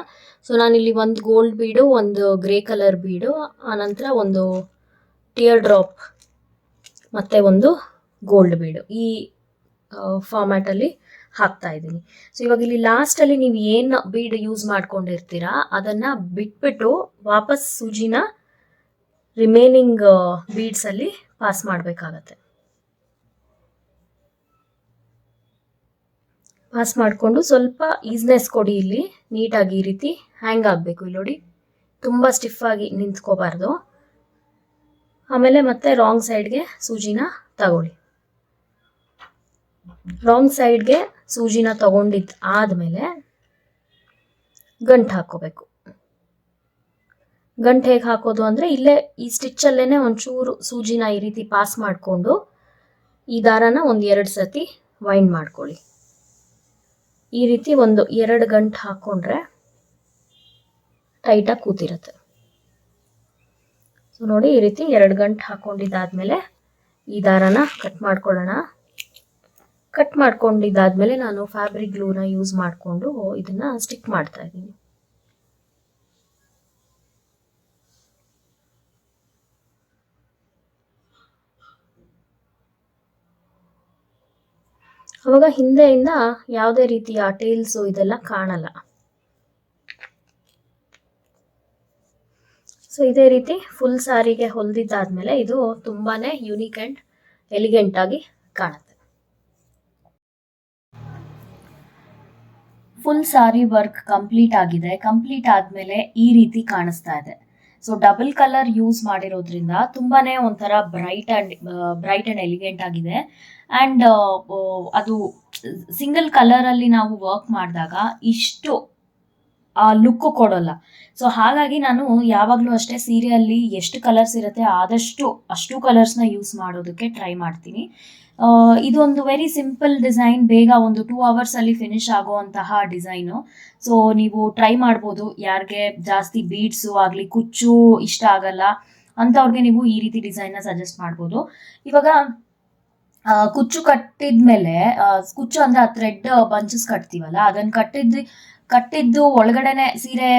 ಸೊ ನಾನಿಲ್ಲಿ ಒಂದು ಗೋಲ್ಡ್ ಬೀಡು ಒಂದು ಗ್ರೇ ಕಲರ್ ಬೀಡು ಆನಂತರ ಒಂದು ಟಿಯರ್ ಡ್ರಾಪ್ ಮತ್ತು ಒಂದು ಗೋಲ್ಡ್ ಬೀಡು ಈ ಫಾರ್ಮ್ಯಾಟಲ್ಲಿ ಹಾಕ್ತಾ ಇದ್ದೀನಿ. ಸೊ ಇವಾಗ ಇಲ್ಲಿ ಲಾಸ್ಟಲ್ಲಿ ನೀವು ಏನು ಬೀಡ್ ಯೂಸ್ ಮಾಡ್ಕೊಂಡಿರ್ತೀರಾ, ಅದನ್ನು ಬಿಟ್ಬಿಟ್ಟು ವಾಪಸ್ ಸೂಜಿನ ರಿಮೈನಿಂಗ್ ಬೀಡ್ಸಲ್ಲಿ ಪಾಸ್ ಮಾಡಬೇಕಾಗತ್ತೆ. ಪಾಸ್ ಮಾಡಿಕೊಂಡು ಸ್ವಲ್ಪ ಈಸ್ನೆಸ್ ಕೊಡಿ ಇಲ್ಲಿ. ನೀಟಾಗಿ ಈ ರೀತಿ ಹ್ಯಾಂಗ್ ಆಗಬೇಕು. ಇಲ್ಲಿ ನೋಡಿ, ತುಂಬ ಸ್ಟಿಫಾಗಿ ನಿಂತ್ಕೋಬಾರ್ದು. ಆಮೇಲೆ ಮತ್ತೆ ರಾಂಗ್ ಸೈಡ್ಗೆ ಸೂಜಿನ ತಗೊಳ್ಳಿ. ರಾಂಗ್ ಸೈಡ್ಗೆ ಸೂಜಿನ ತಗೊಂಡಿದ್ದು ಆದಮೇಲೆ ಗಂಟು ಹಾಕೋಬೇಕು. ಗಂಟು ಹೇಗೆ ಹಾಕೋದು ಅಂದರೆ ಇಲ್ಲೇ ಈ ಸ್ಟಿಚ್ಚಲ್ಲೇ ಒಂಚೂರು ಸೂಜಿನ ಈ ರೀತಿ ಪಾಸ್ ಮಾಡಿಕೊಂಡು ಈ ದಾರನ ಒಂದು ಎರಡು ಸತಿ ವೈಂಡ್ ಮಾಡ್ಕೊಳ್ಳಿ. ಈ ರೀತಿ ಒಂದು ಎರಡು ಗಂಟು ಹಾಕ್ಕೊಂಡ್ರೆ ಟೈಟಾಗಿ ಕೂತಿರುತ್ತೆ. ಸೊ ನೋಡಿ ಈ ರೀತಿ ಎರಡು ಗಂಟು ಹಾಕ್ಕೊಂಡಿದ್ದಾದ್ಮೇಲೆ ಈ ದಾರನ ಕಟ್ ಮಾಡ್ಕೊಳ್ಳೋಣ. ಕಟ್ ಮಾಡ್ಕೊಂಡಿದ್ದಾದ್ಮೇಲೆ ನಾನು ಫ್ಯಾಬ್ರಿಕ್ ಗ್ಲೂನ ಯೂಸ್ ಮಾಡಿಕೊಂಡು ಇದನ್ನ ಸ್ಟಿಕ್ ಮಾಡ್ತಾ ಇದ್ದೀನಿ. ಅವಾಗ ಹಿಂದೆಯಿಂದ ಯಾವುದೇ ರೀತಿಯ ಟೇಲ್ಸು ಇದೆಲ್ಲ ಕಾಣಲ್ಲ. ಸೊ ಇದೇ ರೀತಿ ಫುಲ್ ಸಾರಿಗೆ ಹೊಲ್ದಿದ್ದಾದ್ಮೇಲೆ ಇದು ತುಂಬಾನೇ ಯುನೀಕ್ ಆ್ಯಂಡ್ ಎಲಿಗೆಂಟ್ ಆಗಿ ಕಾಣುತ್ತೆ. ಫುಲ್ ಸಾರಿ ವರ್ಕ್ ಕಂಪ್ಲೀಟ್ ಆಗಿದೆ. ಕಂಪ್ಲೀಟ್ ಆದ್ಮೇಲೆ ಈ ರೀತಿ ಕಾಣಿಸ್ತಾ ಇದೆ. ಸೊ ಡಬಲ್ ಕಲರ್ ಯೂಸ್ ಮಾಡಿರೋದ್ರಿಂದ ತುಂಬಾನೇ ಒಂಥರ bright and bright and elegant ಆಗಿದೆ. ಅಂಡ್ ಅದು ಸಿಂಗಲ್ ಕಲರ್ ಅಲ್ಲಿ ನಾವು ವರ್ಕ್ ಮಾಡಿದಾಗ ಇಷ್ಟು ಆ ಲುಕ್ ಕೊಡೋಲ್ಲ. ಸೊ ಹಾಗಾಗಿ ನಾನು ಯಾವಾಗಲೂ ಅಷ್ಟೇ ಸೀರೆಯಲ್ಲಿ ಎಷ್ಟು ಕಲರ್ಸ್ ಇರುತ್ತೆ ಆದಷ್ಟು ಅಷ್ಟು ಕಲರ್ಸ್ನ ಯೂಸ್ ಮಾಡೋದಕ್ಕೆ ಟ್ರೈ ಮಾಡ್ತೀನಿ. ಆ, ಒಂದು ವೆರಿ ಸಿಂಪಲ್ ಡಿಸೈನ್ ಬೇಗ ಒಂದು ಟೂ ಅವರ್ಸ್ ಅಲ್ಲಿ ಫಿನಿಶ್ ಆಗುವಂತಹ ಡಿಸೈನು ಸೊ ನೀವು ಟ್ರೈ ಮಾಡ್ಬೋದು. ಯಾರಿಗೆ ಜಾಸ್ತಿ ಬೀಡ್ಸು ಆಗಲಿ ಕುಚ್ಚು ಇಷ್ಟ ಆಗಲ್ಲ ಅಂಥವ್ರಿಗೆ ನೀವು ಈ ರೀತಿ ಡಿಸೈನ್ನ ಸಜೆಸ್ಟ್ ಮಾಡ್ಬೋದು. ಇವಾಗ ಕುಚ್ಚು ಕಟ್ಟಿದ್ಮೇಲೆ ಕುಚ್ಚು ಅಂದ್ರೆ ಆ ಥ್ರೆಡ್ ಬಂಚಸ್ ಕಟ್ತೀವಲ್ಲ ಅದನ್ನ ಕಟ್ಟಿದ್ದು ಕಟ್ಟಿದ್ದು ಒಳಗಡೆನೆ ಸೀರೆ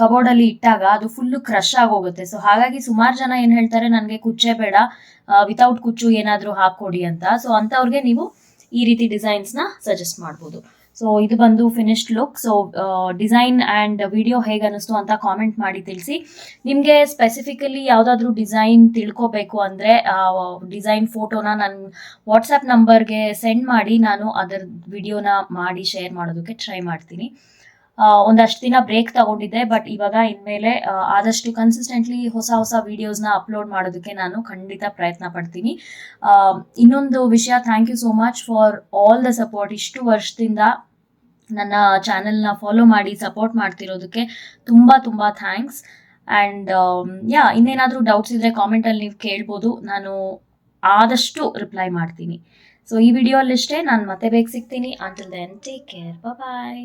ಕಬೋರ್ಡ್ ಅಲ್ಲಿ ಇಟ್ಟಾಗ ಅದು ಫುಲ್ ಕ್ರಶ್ ಆಗೋಗುತ್ತೆ. ಸೊ ಹಾಗಾಗಿ ಸುಮಾರು ಜನ ಏನ್ ಹೇಳ್ತಾರೆ, ನನಗೆ ಕುಚ್ಚೆ ಬೇಡ ವಿತೌಟ್ ಕುಚ್ಚು ಏನಾದ್ರೂ ಹಾಕೊಡಿ ಅಂತ. ಸೊ ಅಂತವ್ರಿಗೆ ನೀವು ಈ ರೀತಿ ಡಿಸೈನ್ಸ್ನ ಸಜೆಸ್ಟ್ ಮಾಡ್ಬೋದು. ಸೊ ಇದು ಬಂದು finished look so design and video ಹೇಗೆ ಅನ್ನಿಸ್ತು ಅಂತ ಕಾಮೆಂಟ್ ಮಾಡಿ ತಿಳಿಸಿ. ನಿಮಗೆ ಸ್ಪೆಸಿಫಿಕಲಿ ಯಾವುದಾದ್ರೂ ಡಿಸೈನ್ ತಿಳ್ಕೊಬೇಕು ಅಂದರೆ ಡಿಸೈನ್ ಫೋಟೋನ ನನ್ನ ವಾಟ್ಸಪ್ ನಂಬರ್ಗೆ ಸೆಂಡ್ ಮಾಡಿ. ನಾನು ಅದರ ವಿಡಿಯೋನ ಮಾಡಿ ಶೇರ್ ಮಾಡೋದಕ್ಕೆ ಟ್ರೈ ಮಾಡ್ತೀನಿ. ಒಂದಷ್ಟು ದಿನ ಬ್ರೇಕ್ ತಗೊಂಡಿದ್ದೆ ಬಟ್ ಇವಾಗ ಇನ್ಮೇಲೆ ಆದಷ್ಟು ಕನ್ಸಿಸ್ಟೆಂಟ್ಲಿ ಹೊಸ ಹೊಸ ವಿಡಿಯೋಸ್ನ ಅಪ್ಲೋಡ್ ಮಾಡೋದಕ್ಕೆ ನಾನು ಖಂಡಿತ ಪ್ರಯತ್ನ ಪಡ್ತೀನಿ. ಇನ್ನೊಂದು ವಿಷಯ thank you so much for all the support ಇಷ್ಟು ವರ್ಷದಿಂದ ನನ್ನ ಚಾನೆಲ್ನ ಫಾಲೋ ಮಾಡಿ ಸಪೋರ್ಟ್ ಮಾಡ್ತಿರೋದಕ್ಕೆ ತುಂಬ ತುಂಬ ಥ್ಯಾಂಕ್ಸ್ ಆ್ಯಂಡ್ ಯಾ ಇನ್ನೇನಾದರೂ ಡೌಟ್ಸ್ ಇದ್ದರೆ ಕಾಮೆಂಟಲ್ಲಿ ನೀವು ಕೇಳ್ಬೋದು. ನಾನು ಆದಷ್ಟು ರಿಪ್ಲೈ ಮಾಡ್ತೀನಿ. ಸೊ ಈ ವಿಡಿಯೋ ಅಲ್ಲಿಷ್ಟೇ ನಾನು ಮತ್ತೆ ಬೇಗ ಸಿಗ್ತೀನಿ. Until then take care bye